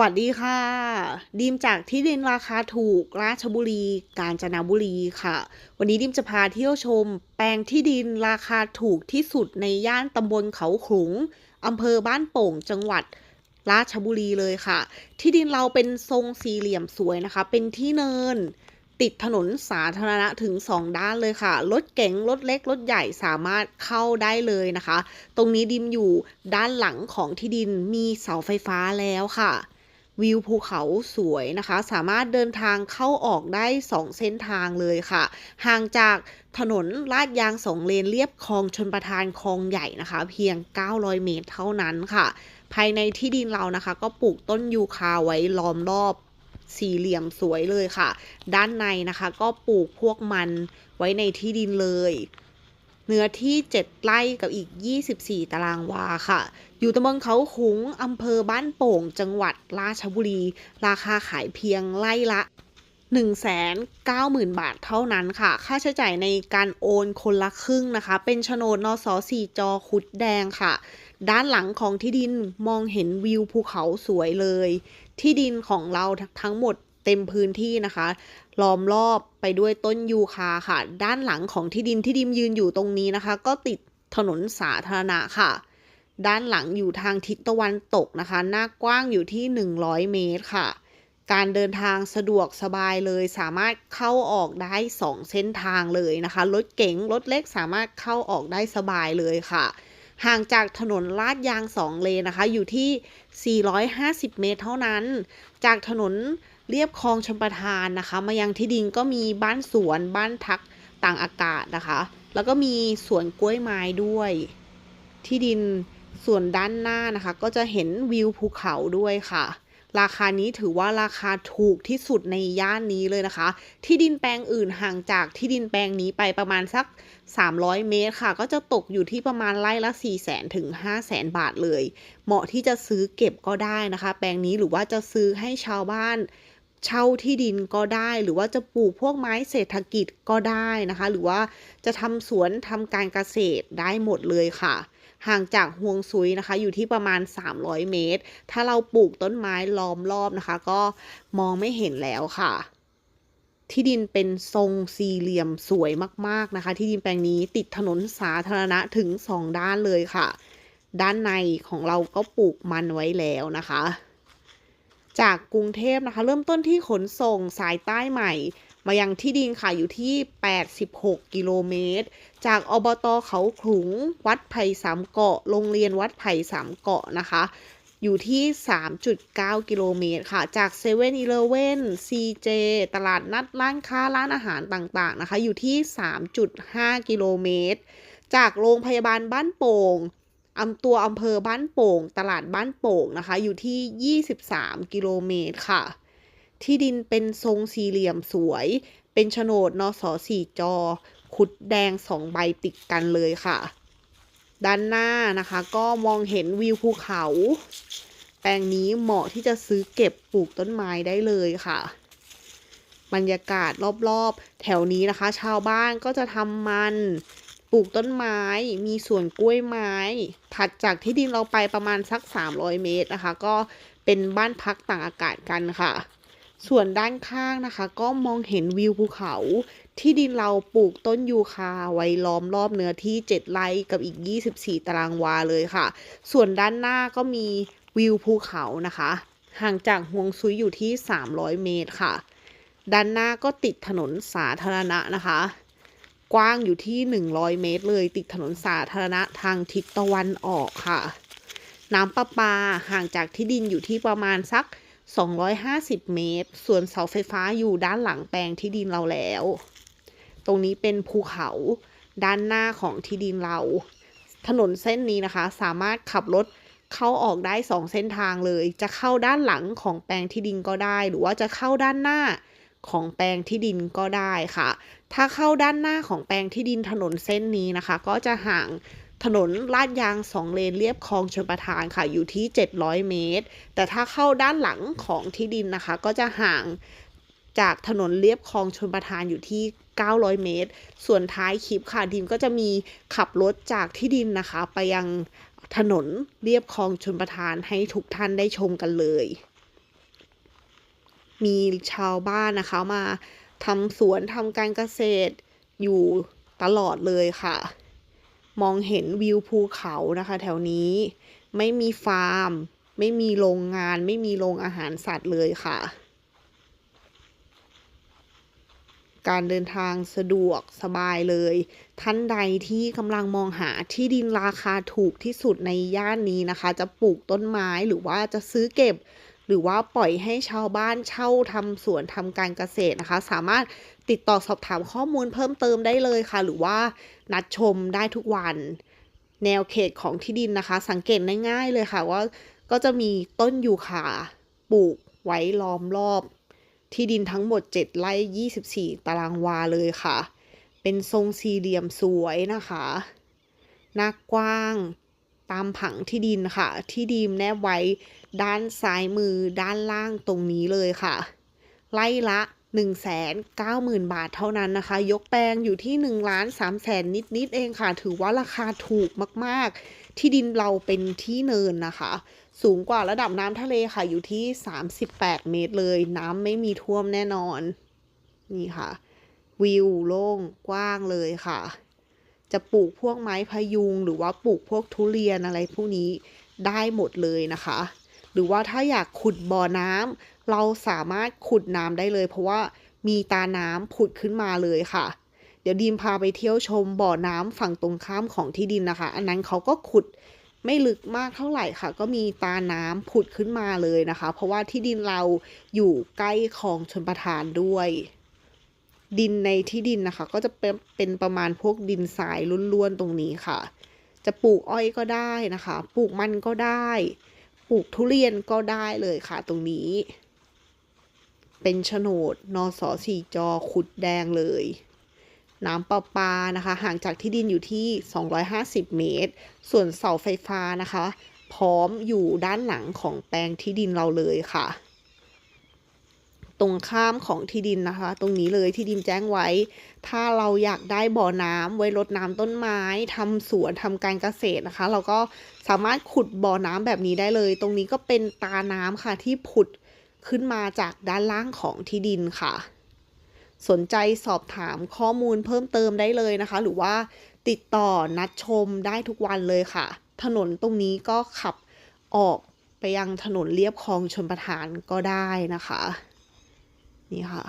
วัสดีค่ะดีมจากที่ดินราคาถูกราชบุรี กาญจนบุรีค่ะ วันนี้ดิมจะพาเที่ยวชม แปลงที่ดินราคาถูกที่สุดในย่านตำบลเขาขลุงอำเภอบ้านโป่งจังหวัดราชบุรีเลยค่ะ ที่ดินเราเป็นทรงสี่เหลี่ยมสวยนะคะ เป็นที่เนิน ติดถนนสาธารณะถึง 2 ด้านเลยค่ะ รถเก๋งรถเล็ก รถใหญ่สามารถเข้าได้เลยนะคะ ตรงนี้ดิมอยู่ด้านหลังของที่ดินมีเสาไฟฟ้าแล้วค่ะ วิวภูเขาสวยนะคะ สามารถเดินทางเข้าออกได้ 2 เส้นทางเลยค่ะ ห่างจากถนนลาดยางสองเลนเรียบคลองชนประทานคลองใหญ่นะคะ เพียง 900 เมตรเท่านั้นค่ะ ภายในที่ดินเรานะคะ ก็ปลูกต้นยูคาไว้ล้อมรอบสี่เหลี่ยมสวยเลยค่ะ ด้านในนะคะ ก็ปลูกพวกมันไว้ในที่ดินเลย เนื้อที่ 7 ไร่กับอีก 24 ตารางวาค่ะ อยู่ตำบลเขาขุงอำเภอบ้านโป่ง จังหวัดราชบุรี ราคาขายเพียงไร่ละ190,000 บาทเท่านั้นค่ะ ค่าใช้จ่ายในการโอนคนละครึ่งนะคะ เป็นโฉนดนสสี่จอคุดแดงค่ะ ด้านหลังของที่ดินมองเห็นวิวภูเขาสวยเลย ที่ดินของเราทั้งหมด เต็มพื้นที่นะคะ ล้อมรอบไปด้วยต้นยูคาค่ะ ด้านหลังของที่ดินที่ดิมยืนอยู่ตรงนี้นะคะ ก็ติดถนนสาธารณะค่ะ ด้านหลังอยู่ทางทิศตะวันตกนะคะ หน้ากว้างอยู่ที่ 100 เมตรค่ะ การเดินทางสะดวกสบายเลย สามารถเข้าออกได้ 2 เส้นทางเลยนะคะ รถเก๋งรถเล็กสามารถเข้าออกได้สบายเลยค่ะ ห่างจากถนนลาดยาง 2 เลนนะคะ อยู่ที่ 450 เมตรเท่านั้น จากถนนเรียบคลองชมประทานนะคะ มายังที่ดินก็มีบ้านสวนบ้านทักต่างอากาศนะคะ แล้วก็มีสวนกล้วยไม้ด้วย ที่ดินส่วนด้านหน้านะคะ ก็จะเห็นวิวภูเขาด้วยค่ะ ราคานี้ถือว่าราคาถูกที่สุดในย่านนี้เลยนะคะ ที่ดินแปลงอื่นห่างจากที่ดินแปลงนี้ไปประมาณสัก 300 เมตรค่ะ ก็จะตกอยู่ที่ประมาณไร่ละ4 0 0 0 0ถึง5 0 0 0 0 0 บาทเลย เหมาะที่จะซื้อเก็บก็ได้นะคะ แปลงนี้หรือว่าจะซื้อให้ชาวบ้านเช่าที่ดินก็ได้หรือว่าจะปลูกพวกไม้เศรษฐกิจก็ได้นะคะ หรือว่าจะทำสวนทำการเกษตรได้หมดเลยค่ะ ห่างจากห่วงซุยนะคะ อยู่ที่ประมาณ 300 เมตร ถ้าเราปลูกต้นไม้ล้อมรอบนะคะ ก็มองไม่เห็นแล้วค่ะ ที่ดินเป็นทรงสี่เหลี่ยมสวยมากๆนะคะ ที่ดินแปลงนี้ติดถนนสาธารณะถึง 2 ด้านเลยค่ะ ด้านในของเราก็ปลูกมันไว้แล้วนะคะ จากกรุงเทพนะคะ เริ่มต้นที่ขนส่งสายใต้ใหม่ มายังที่ดินค่ะอยู่ที่ 86 กิโลเมตร จากอบตเขาขลุงวัดไผ่สามเกาะ โรงเรียนวัดไผ่สามเกาะนะคะ อยู่ที่ 3.9 กิโลเมตรค่ะ จากเซเว่นอีเลเว่นซีเจตลาดนัดร้านค้าร้านอาหารต่างๆนะคะ อยู่ที่ 3.5 กิโลเมตร จากโรงพยาบาลบ้านโป่งอำตัวอำเภอบ้านโป่ง ตลาดบ้านโป่งนะคะ อยู่ที่ 23 กิโลเมตรค่ะ ที่ดินเป็นทรงสี่เหลี่ยมสวย เป็นโฉนดนสสี่จอ ขุดแดงสองใบติดกันเลยค่ะ ด้านหน้านะคะก็มองเห็นวิวภูเขา แปลงนี้เหมาะที่จะซื้อเก็บปลูกต้นไม้ได้เลยค่ะ บรรยากาศรอบๆ แถวนี้นะคะ ชาวบ้านก็จะทำมันปลูกต้นไม้ มีสวนกล้วยไม้ ถัดจากที่ดินเราไปประมาณสัก 300 เมตรนะคะ ก็เป็นบ้านพักต่างอากาศกันค่ะ ส่วนด้านข้างนะคะ ก็มองเห็นวิวภูเขา ที่ดินเราปลูกต้นยูคาไว้ล้อมรอบเนื้อที่ 7 ไร่กับอีก 24 ตารางวาเลยค่ะ ส่วนด้านหน้าก็มีวิวภูเขานะคะ ห่างจากฮวงซุยอยู่ที่ 300 เมตรค่ะ ด้านหน้าก็ติดถนนสาธารณะนะคะ กว้างอยู่ที่ 100 เมตรเลย ติดถนนสาธารณะทางทิศตะวันออกค่ะ น้ำประปาห่างจากที่ดินอยู่ที่ประมาณสัก 250 เมตร ส่วนเสาไฟฟ้าอยู่ด้านหลังแปลงที่ดินเราแล้ว ตรงนี้เป็นภูเขาด้านหน้าของที่ดินเรา ถนนเส้นนี้นะคะ สามารถขับรถเข้าออกได้ 2 เส้นทางเลย จะเข้าด้านหลังของแปลงที่ดินก็ได้ หรือว่าจะเข้าด้านหน้าของแปลงที่ดินก็ได้ค่ะ ถ้าเข้าด้านหน้าของแปลงที่ดินถนนเส้นนี้นะคะ ก็จะห่าง ถนนลาดยางสองเลนเรียบคลองชลประทานค่ะ อยู่ที่ 700 เมตร แต่ถ้าเข้าด้านหลังของที่ดินนะคะ ก็จะห่างจากถนนเรียบคลองชลประทานอยู่ที่ 900 เมตร ส่วนท้ายคลิปค่ะดิมก็จะมีขับรถจากที่ดินนะคะ ไปยังถนนเรียบคลองชลประทานให้ทุกท่านได้ชมกันเลย มีชาวบ้านนะคะมาทำสวนทำการเกษตรอยู่ตลอดเลยค่ะ มองเห็นวิวภูเขานะคะ แถวนี้ไม่มีฟาร์ม ไม่มีโรงงาน ไม่มีโรงอาหารสัตว์เลยค่ะ การเดินทางสะดวกสบายเลย ท่านใดที่กำลังมองหาที่ดินราคาถูกที่สุดในย่านนี้นะคะ จะปลูกต้นไม้หรือว่าจะซื้อเก็บ หรือว่าปล่อยให้ชาวบ้านเช่าทำสวนทำการเกษตรนะคะ สามารถติดต่อสอบถามข้อมูลเพิ่มเติมได้เลยค่ะ หรือว่านัดชมได้ทุกวัน แนวเขตของที่ดินนะคะ สังเกตง่ายๆเลยค่ะว่าก็จะมีต้นยูคาปลูกไว้ล้อมรอบ ที่ดินทั้งหมด 7 ไร่ 24 ตารางวาเลยค่ะ เป็นทรงสี่เหลี่ยมสวยนะคะ หน้ากว้าง ตามผังที่ดินค่ะ ที่ดีมแนบไว้ด้านซ้ายมือด้านล่างตรงนี้เลยค่ะ ไล่ละ 190,000 บาทเท่านั้นนะคะ ยกแปลงอยู่ที่ 1 ล้าน3แสนนิด ๆ เองค่ะ ถือว่าราคาถูกมาก ๆ ที่ดินเราเป็นที่เนินนะคะ สูงกว่าระดับน้ำทะเลค่ะอยู่ที่ 38 เมตรเลย น้ำไม่มีท่วมแน่นอน นี่ค่ะ วิวโล่งกว้างเลยค่ะ จะปลูกพวกไม้พยุง หรือว่าปลูกพวกทุเรียนอะไรพวกนี้ได้หมดเลยนะคะ หรือว่าถ้าอยากขุดบ่อน้ำเราสามารถขุดน้ำได้เลย เพราะว่ามีตาน้ำผุดขึ้นมาเลยค่ะ เดี๋ยวดีมพาไปเที่ยวชมบ่อน้ำฝั่งตรงข้ามของที่ดินนะคะ อันนั้นเขาก็ขุดไม่ลึกมากเท่าไหร่ค่ะ ก็มีตาน้ำผุดขึ้นมาเลยนะคะ เพราะว่าที่ดินเราอยู่ใกล้คลองชนประทานด้วย ดินในที่ดินนะคะ ก็จะเป็นเป็นประมาณพวกดินทรายล้วนๆตรงนี้ค่ะ จะปลูกอ้อยก็ได้นะคะ ปลูกมันก็ได้ ปลูกทุเรียนก็ได้เลยค่ะตรงนี้ เป็นโฉนดนสสี่จอขุดแดงเลย น้ำประปานะคะ ห่างจากที่ดินอยู่ที่ 250 เมตร ส่วนเสาไฟฟ้านะคะ พร้อมอยู่ด้านหลังของแปลงที่ดินเราเลยค่ะ ตรงข้ามของที่ดินนะคะ ตรงนี้เลยที่ดินแจ้งไว้ ถ้าเราอยากได้บ่อน้ำไว้รดน้ำต้นไม้ทำสวนทำการเกษตรนะคะ เราก็สามารถขุดบ่อน้ำแบบนี้ได้เลย ตรงนี้ก็เป็นตาน้ำค่ะที่ผุดขึ้นมาจากด้านล่างของที่ดินค่ะ สนใจสอบถามข้อมูลเพิ่มเติมได้เลยนะคะ หรือว่าติดต่อนัดชมได้ทุกวันเลยค่ะ ถนนตรงนี้ก็ขับออกไปยังถนนเลียบคลองชนประทานก็ได้นะคะ นี่ค่ะ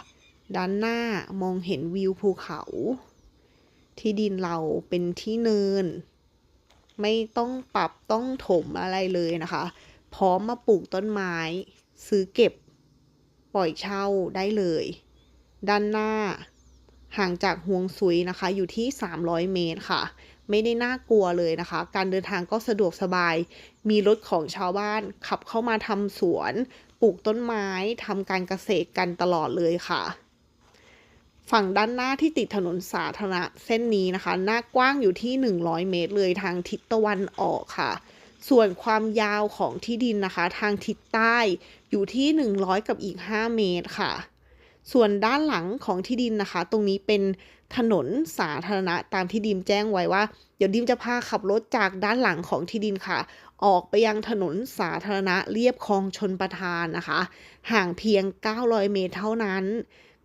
ด้านหน้ามองเห็นวิวภูเขา ที่ดินเราเป็นที่เนิน ไม่ต้องปรับต้องถมอะไรเลยนะคะ พร้อมมาปลูกต้นไม้ ซื้อเก็บ ปล่อยเช่าได้เลย ด้านหน้าห่างจากห่วงซุยนะคะ อยู่ที่ 300 เมตรค่ะ ไม่ได้น่ากลัวเลยนะคะ การเดินทางก็สะดวกสบาย มีรถของชาวบ้านขับเข้ามาทำสวน ปลูกต้นไม้ทำการเกษตรกันตลอดเลยค่ะ ฝั่งด้านหน้าที่ติดถนนสาธารณะเส้นนี้นะคะ หน้ากว้างอยู่ที่ 100 เมตรเลยทางทิศตะวันออกค่ะ ส่วนความยาวของที่ดินนะคะ ทางทิศใต้อยู่ที่ 100 กับอีก 5 เมตรค่ะ ส่วนด้านหลังของที่ดินนะคะ ตรงนี้เป็นถนนสาธารณะตามที่ดิมแจ้งไว้ว่า เดี๋ยวดิมจะพาขับรถจากด้านหลังของที่ดินค่ะ ออกไปยังถนนสาธารณะเรียบคลองชนประทานนะคะ ห่างเพียง 900 เมตรเท่านั้น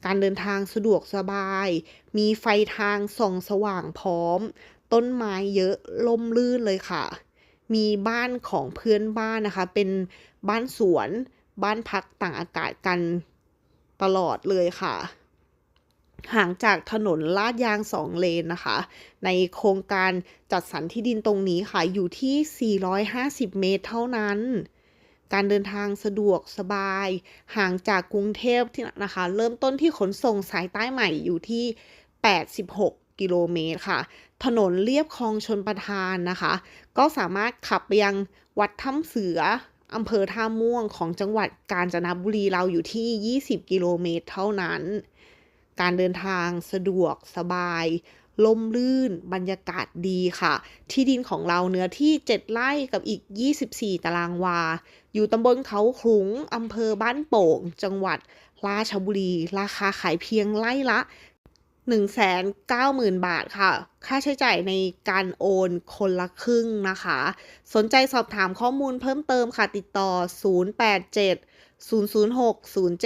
การเดินทางสะดวกสบาย มีไฟทางส่องสว่างพร้อม ต้นไม้เยอะล่มลื่นเลยค่ะ มีบ้านของเพื่อนบ้านนะคะ เป็นบ้านสวน บ้านพักต่างอากาศกัน ตลอดเลยค่ะ ห่างจากถนนลาดยางสองเลนนะคะ ในโครงการจัดสรรที่ดินตรงนี้ค่ะ อยู่ที่ 450 เมตรเท่านั้นการเดินทางสะดวกสบาย ห่างจากกรุงเทพที่นะคะ เริ่มต้นที่ขนส่งสายใต้ใหม่อยู่ที่ 86 กิโลเมตรค่ะ ถนนเลียบคลองชนประทานนะคะ ก็สามารถขับไปยังวัดถ้ำเสือ อำเภอท่าม่วงของจังหวัดกาญจนบุรีเราอยู่ที่ 20 กิโลเมตรเท่านั้น การเดินทางสะดวกสบายลมลื่นบรรยากาศดีค่ะ ที่ดินของเราเนื้อที่ 7 ไร่กับอีก 24 ตารางวา อยู่ตำบลเขาขลุงอำเภอบ้านโป่ง จังหวัดราชบุรี ราคาขายเพียงไร่ละ 190,000 บาทค่ะ ค่าใช้จ่ายในการโอนคนละครึ่งนะคะ สนใจสอบถามข้อมูลเพิ่มเติมค่ะ ติดต่อ 087 006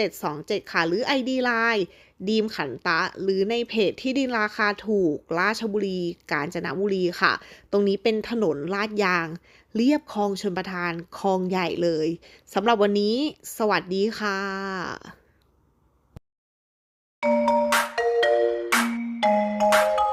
0727 ค่ะ หรือ ID Line ดีมขันตะ หรือในเพจที่ดินราคาถูก ราชบุรี กาญจนบุรีค่ะ ตรงนี้เป็นถนนลาดยาง เรียบคลองชลประทานคลองใหญ่เลยสำหรับวันนี้ สวัสดีค่ะ thank you